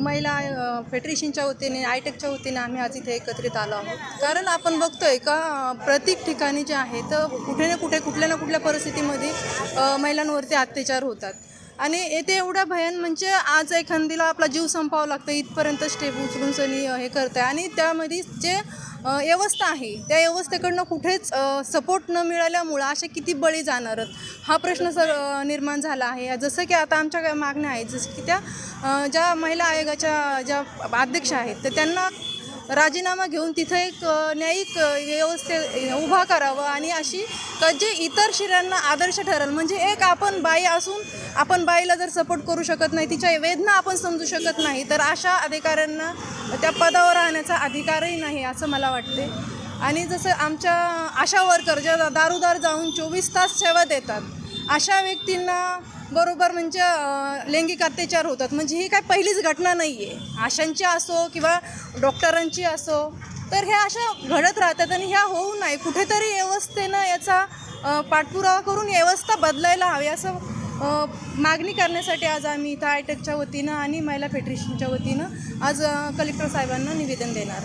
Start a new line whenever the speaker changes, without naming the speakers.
महिला फेडरेशनच्या वतीने आयटेकच्या वतीने आम्ही आज इथे एकत्रित आलो आहोत. कारण आपण बघतोय का प्रत्येक ठिकाणी जे आहे तर कुठे ना कुठे कुठल्या ना कुठल्या परिस्थितीमध्ये महिलांवरती अत्याचार होतात. आणि येथे एवढ्या भयान म्हणजे आज एखादीला आपला जीव संपावा लागतं इथपर्यंत स्टेप उचलून सनी हे हे करतं आणि त्यामध्ये जे व्यवस्था आहे. त्या व्यवस्थेकडनं कुठेच सपोर्ट न मिळाल्यामुळं असे किती बळी जाणार हा प्रश्न सर निर्माण झाला आहे. जसं की आता आमच्या काय मागण्या आहेत जसं की त्या ज्या महिला आयोगाच्या ज्या अध्यक्ष आहेत तर त्यांना राजीनामा घेऊन तिथं एक न्यायिक व्यवस्थे उभा करावं आणि अशी का जे इतर शिऱ्यांना आदर्श ठरेल. म्हणजे एक आपण बाई असून आपण बाईला जर सपोर्ट करू शकत नाही तिच्या वेदना आपण समजू शकत नाही तर अशा अधिकाऱ्यांना त्या पदावर राहण्याचा अधिकारही नाही असं मला वाटते. आणि जसं आमच्या आशा वर्कर ज्या दारोदार जाऊन चोवीस तास सेवा देतात अशा व्यक्तींना बरोबर म्हणजे लैंगिक अत्याचार होतात. म्हणजे ही काय पहिलीच घटना नाही आहे आशांची असो किंवा डॉक्टरांची असो तर ह्या अशा घडत राहतात आणि ह्या होऊ नये कुठेतरी व्यवस्थेनं याचा पाठपुरावा करून व्यवस्था बदलायला हवी असं मागणी करण्यासाठी आज आम्ही इथं आयटेकच्या वतीनं आणि महिला फेडरेशनच्या वतीनं आज कलेक्टर साहेबांना निवेदन देणार